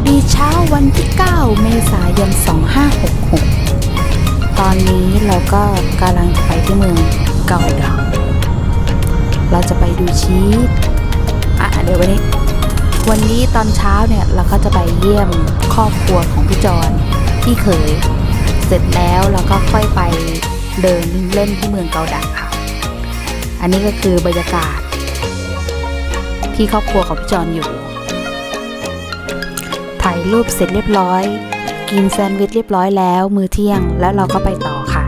วัสดีเช้าวันที่ 9 เมษายน 2566 ตอนนี้เราก็กำลังจะไปที่เมืองเกาดังเราจะไปดูชีสอะเดี๋ยววันนี้ วันนี้ตอนเช้าเนี่ยเราก็จะไปเยี่ยมครอบครัวของพี่จอนพี่เขยเสร็จแล้วเราก็ค่อยไปเดินเล่นที่เมืองเกาดังค่ะ อันนี้ก็คือบรรยากาศที่ครอบครัวของพี่จอนอยู่ ถ่ายรูปเสร็จเรียบร้อย กินแซนด์วิชเรียบร้อยแล้ว มือเที่ยงแล้วเราก็ไปต่อค่ะ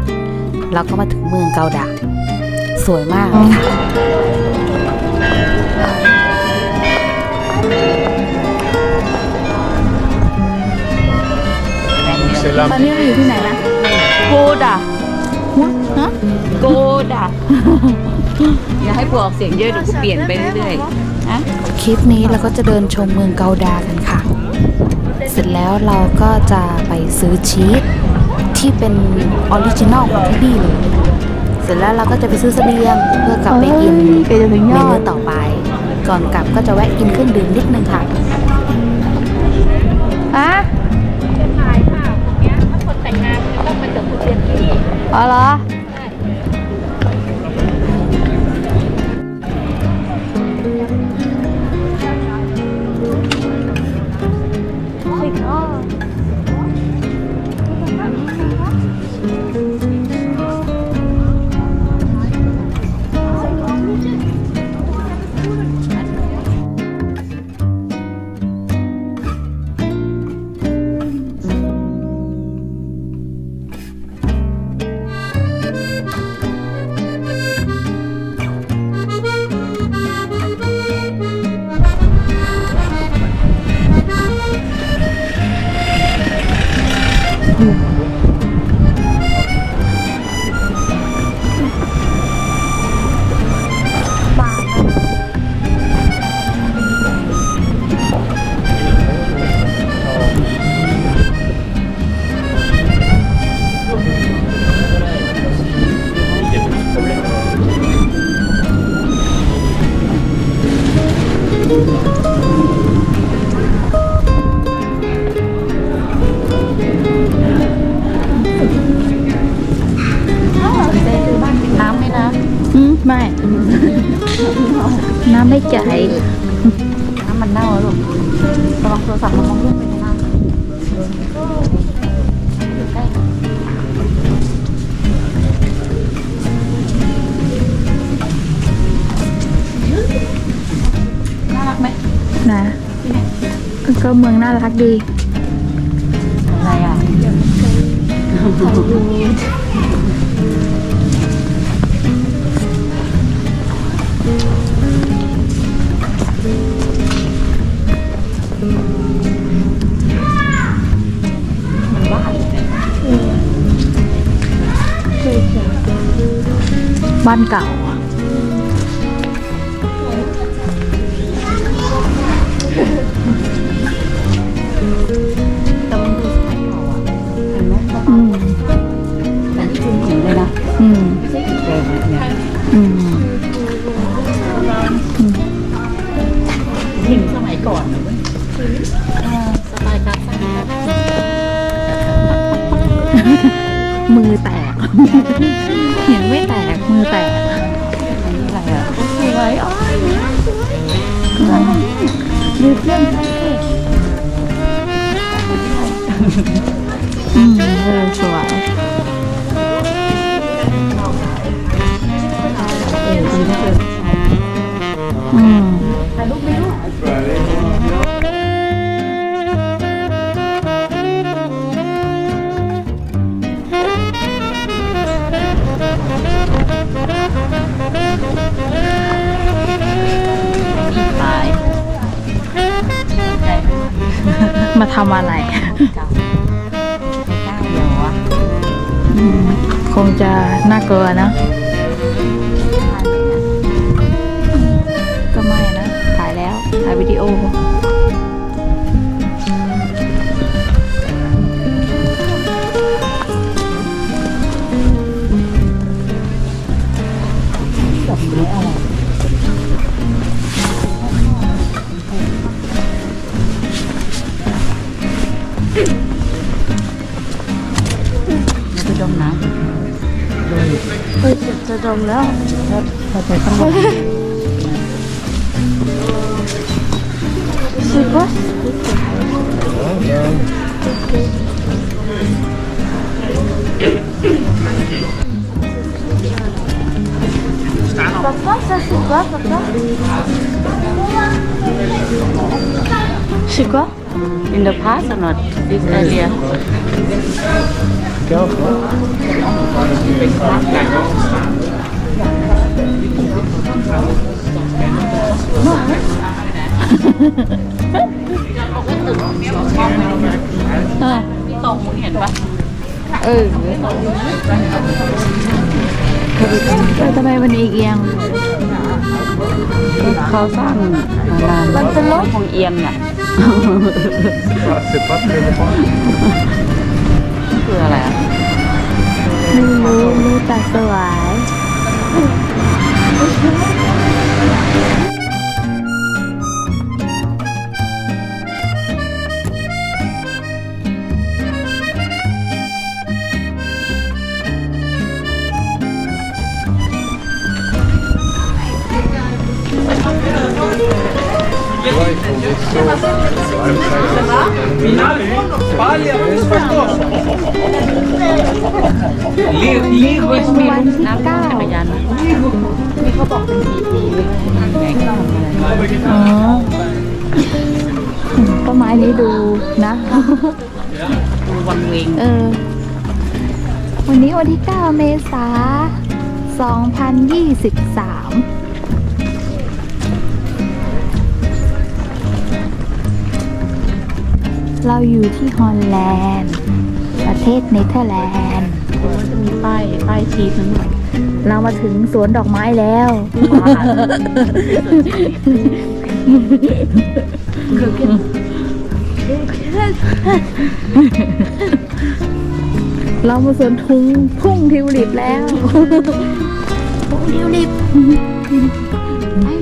เราก็มาถึงเมืองเกาดังสวยมากเลยค่ะ Selam. ตอนนี้เราอยู่ที่ไหนนะโกดะฮะโกดะอย่าให้ผัวออกเสียงเยอะเดี๋ยวกูเปลี่ยนไปเรื่อยๆนะคลิปนี้เราก็จะเดินชมเมืองเกาดากันค่ะ เสร็จแล้วเราก็จะไปซื้อชีสที่เป็นออริจินอลของที่นี่เลย เสร็จแล้วเราก็จะไปซื้อเสบียงเพื่อกลับไปกินเกจะถึงเมยอนูดต่อไป ก่อนกลับก็จะแวะกินเครื่องดื่มนิดนึงค่ะอะ น้ำไม่ใจายน้ำมันเน่าแล้วลูกระวังโทรศัพท์ระวังลูกไปข้างล่างอยู่ใกล้น่ารักไหมนะก็เมืองน่ารักดีอะไรอะ บ้านเก่าอะแต่มันดูสมัยเก่าอะเห็นไหมอืมแต่ที่จริงจริงเลยนะอืมไม่ใช่ติดแดงเนี่ยอืมหินสมัยก่อนนะเว้ยสไตล์การสร้างมือแตก เห็นไม่แตก มือแตกอันนี้อะไรอะสวยอ้อยมีเพื่อนใช่ไห ทำอะไรเก่าเก้าเดียววะอืมคงจะน่ากลัวนะ Hein. C'est quoi Papa, ça c'est quoi, papa? C'est quoi? In the past or not this area Ờ, ตรงมึงเห็นปะ ừ Rồi tao bay bên ý kiêng เขาสร้างมานานแล้วคงเอียงน่ะ Ah, c'est pas très loin. คืออะไรอะไม่รู้รู้แต่สวย ทีทีไหนเขาทำอะไรอ๋อต้นไม้นี้ดูนะดูวังเวงเออ วันนี้วันที่ 9 เมษา 2023 เราอยู่ที่ฮอลแลนด์ ประเทศเนเธอร์แลนด์มันจะมีป้ายป้ายชี้ทั้งหมดเรามาถึงสวนดอกไม้แล้วเรามาสวนทุงพุ่งทิวลิปแล้วพุ่งทิวลิปไอ้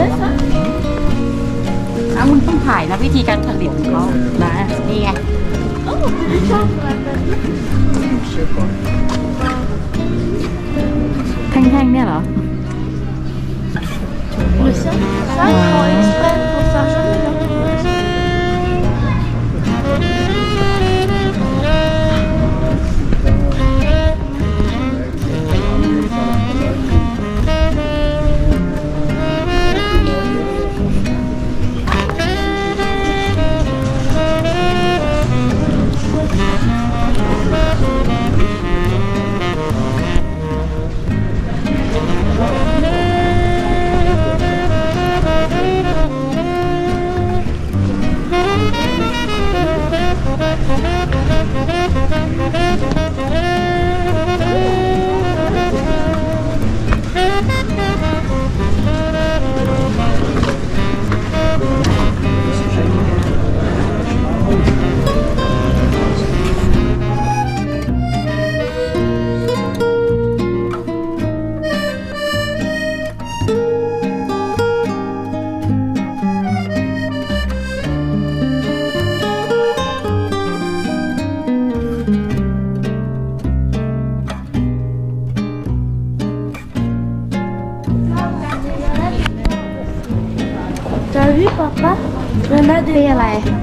ซื้อเลยค่ะมึงต้องถ่ายนะวิธีการผลิตของเขานะนี่ไงแท่งๆเนี่ยเหรอ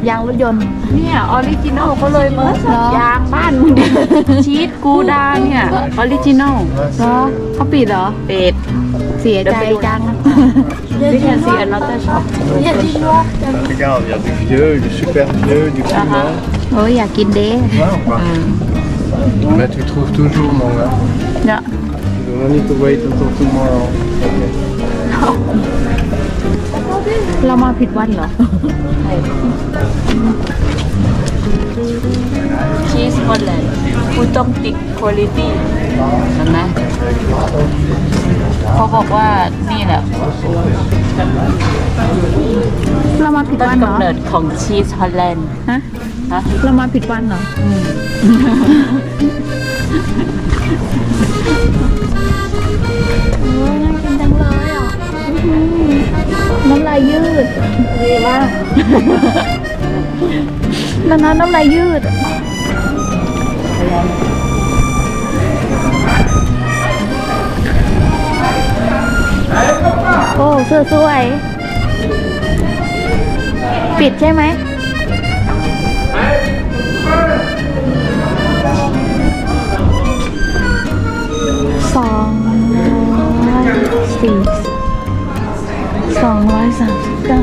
ยางรถยนต์ เนี่ยออริจินอลเขาเลยเมื่อยางบ้านมึงเนี่ยชีสกูดาเนี่ยออริจินอลเหรอเขาปิดเหรอ เป็ดเสียใจจัง Il y a We du can see noir. another shop Il y a du noir, t'as vu Regarde, il y a du vieux, du super vieux, du Ah, climat. โอ้ยอยากกินเด้ Ouais, ou pas Mais tu trouves toujours, mon gars. เนี่ย You don't need to wait until tomorrow. ผิดวันเหรอชีสฮอลแลนด์คุณต้องติดคุณภาพเห็นไหมเขาบอกว่านี่แหละเรามาผิดต้นวันเหรอกำเนิดของชีสฮอลแลนด์ฮะฮะเรามาผิดวันเหรอ น้ำลายยืดดีมากแล้วน้ำน้ำลายยืดโอ้เสื้อสวย ปิดใช่ไหมสองสี่ สองร้อยสามสิบเก้า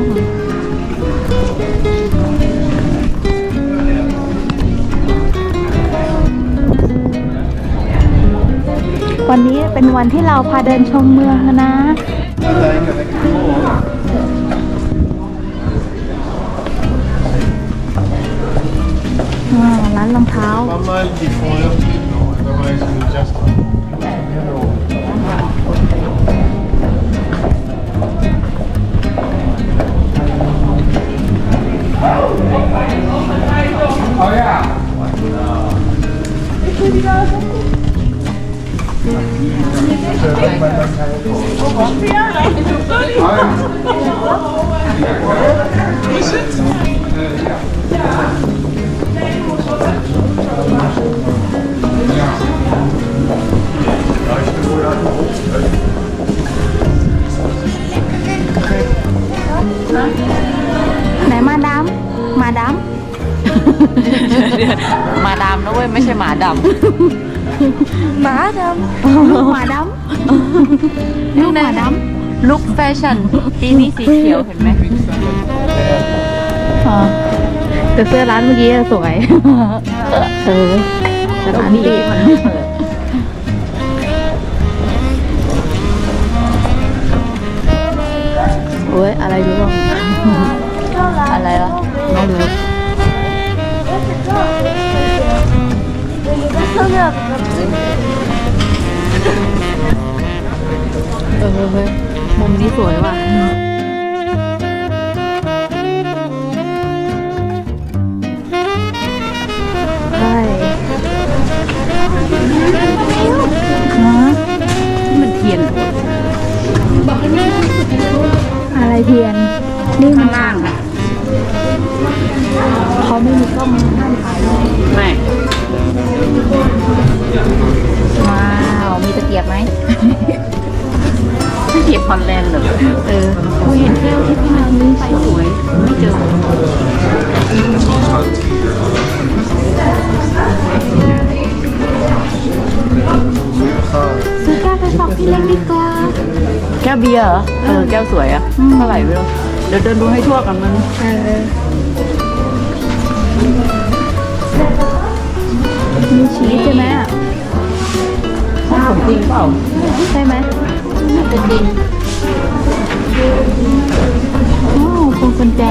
วันนี้เป็นวันที่เราพาเดินชมเมืองนะอ่าร้านรองเท้า Pas mal ดหมาดำลูกหมาดำลูกหมาดำลุคแฟชั่นปีนี้สีเขียวเห็นไหมำอ๋อแต่เสื้อร้านเมื่อกี้สวย เออแต่ร้านปิดมันไม่เปิดโอ้ยอะไรรู้บ้างอะไรล่ะไม่รู้ เออเฮ้ยมุมนี้สวยว่ะใช่ฮะนี่มันเทียนเหรออะไรเทียน นี่มันล่างอะเขาไม่มีกล้องห้ามถ่ายไม่ ว้าว มีตะเกียบไหมที่เทียบฮอลแลนด์เหรอ เออกูเห็นแก้วที่พี่นันซื้อไปสวย ไม่เจอซื้อแก้วไปฝากพี่เล็กดีกว่าแก้วเบียร์เหรอ เออ แก้วสวยอะเท่าไหร่ไม่รู้ เดี๋ยวเดินดูให้ทั่วกันมัน มีชีสใช่ไหมอะของจริงเปล่าใช่ไหมน่าจะจริงโอ้พวงกุญแจ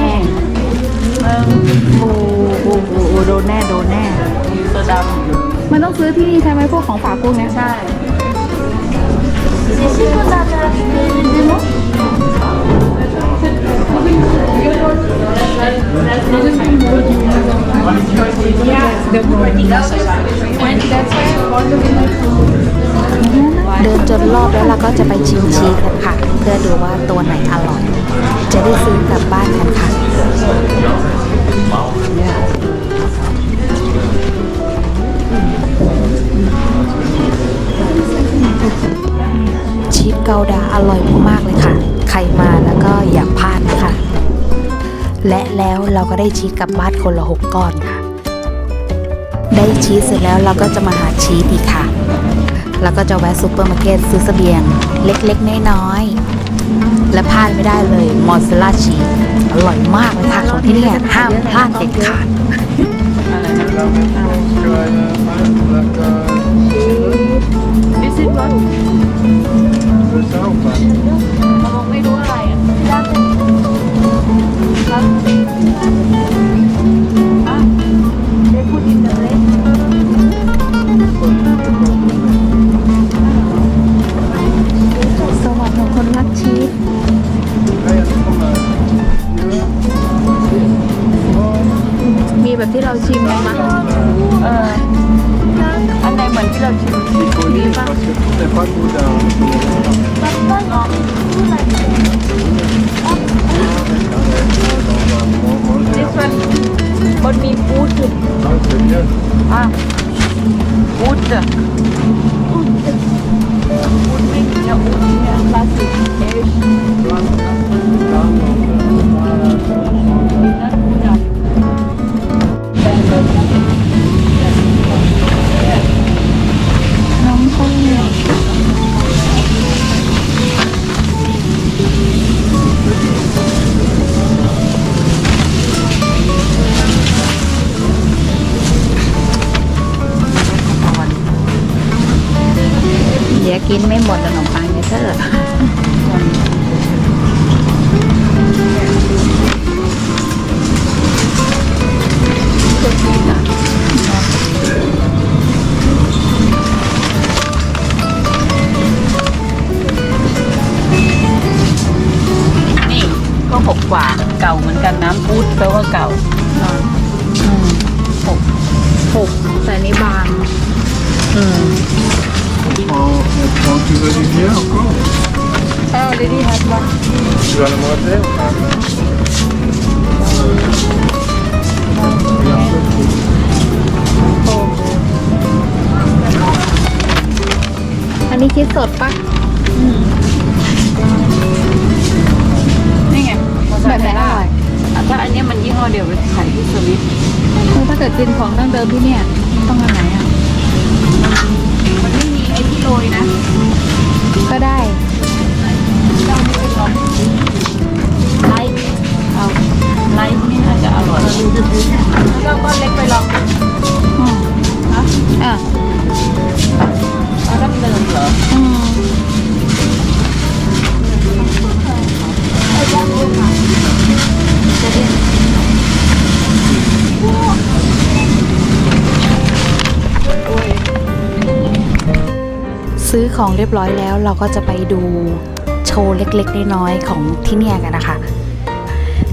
เออโอ้โหโอ้โหโอ้โหโดนแน่โดนแน่เสื้อดมันต้องซื้อที่นี่ใช่ไหมพวกของฝากพวกเนี้ยำใช่เเดินจนรอบแล้วเราก็จะไปชิมชีสกันค่ะ เพื่อดูว่าตัวไหนอร่อย จะได้ซื้อกลับบ้านกันค่ะชีสเกาดาอร่อยมากๆเลยค่ะ ใครมาแล้วก็อย่าพลาดนะคะ และแล้วเราก็ได้ชีสกลับบ้านคนละหกก้อนค่ะ ได้ชีสเสร็จแล้วเราก็จะมาหาชีสอีกค่ะ แล้วก็จะแวะซูเปอร์มาร์เก็ตซื้อเสบียง เล็กๆ น้อยๆ และพลาดไม่ได้เลยมอสซาเรลล่าชีสอร่อยมากเลยค่ะของที่นี่ห้ามพลาดเด็ดขาด La même chose que l'Allemagne, la This is what C'est ça ou pas มองไม่รู้อะไรอะ หมดขนมปังเนี่ยเธอนี่ก็หกกว่าเก่าเหมือนกันน้ำพูดแปลว่าเก่าอืมหกหกแต่นี่บาง อืม Prends, prends, tu veux du lien encore เออดีดีฮัทบ้าง Tu vas le manger ou pas อันนี้คิดสดปะนี่ไงแบบไหนอร่อยถ้าอันเนี้ยมันยี่ห้อเดียวไปขายที่สวิตถ้าเกิดกินของดั้งเดิมที่เนี่ย ต้องอันไหนอะมันไม่มีไอ้ที่ โรยนะ ก็ได้เจ้าไม่ไปลองไลท์เอาไลท์นี่น่าจะอร่อยแล้วก็เล็กไปลองอืมฮะอะเอาดั้งเดิมเหรออืม ซื้อของเรียบร้อยแล้ว เราก็จะไปดูโชว์เล็กๆน้อยๆของที่เนี่ยกันนะคะ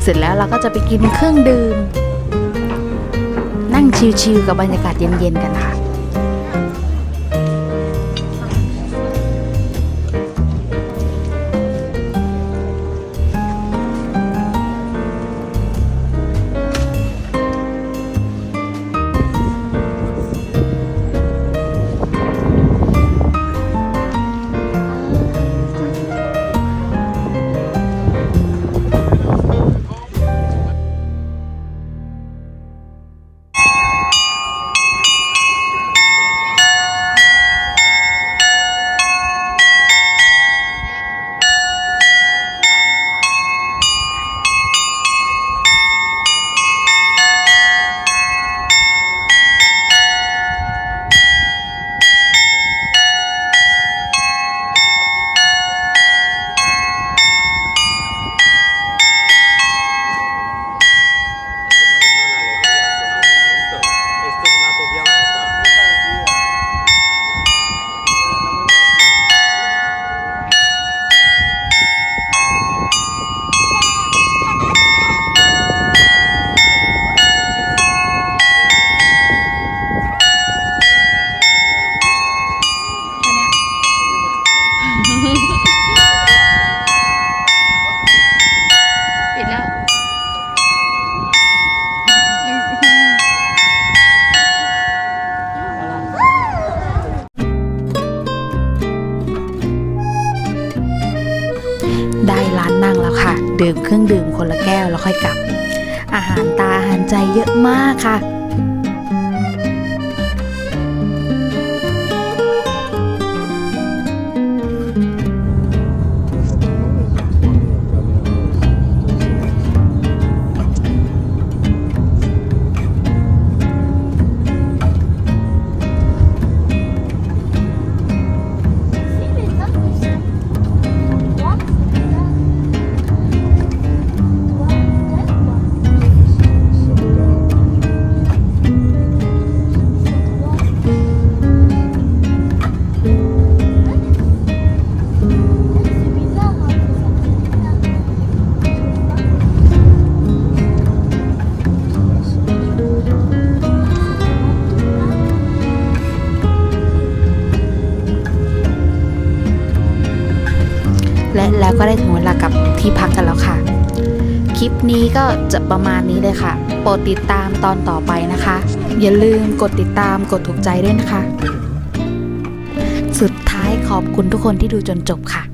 เสร็จแล้วเราก็จะไปกินเครื่องดื่ม นั่งชิลๆกับบรรยากาศเย็นๆกันค่ะ นั่งแล้วค่ะ ดื่มเครื่องดื่มคนละแก้วแล้วค่อยกลับ อาหารตาอาหารใจเยอะมากค่ะ ก็ได้ถึงเวลากับที่พักกันแล้วค่ะ คลิปนี้ก็จะประมาณนี้เลยค่ะ โปรดติดตามตอนต่อไปนะคะ อย่าลืมกดติดตามกดถูกใจด้วยนะคะ สุดท้ายขอบคุณทุกคนที่ดูจนจบค่ะ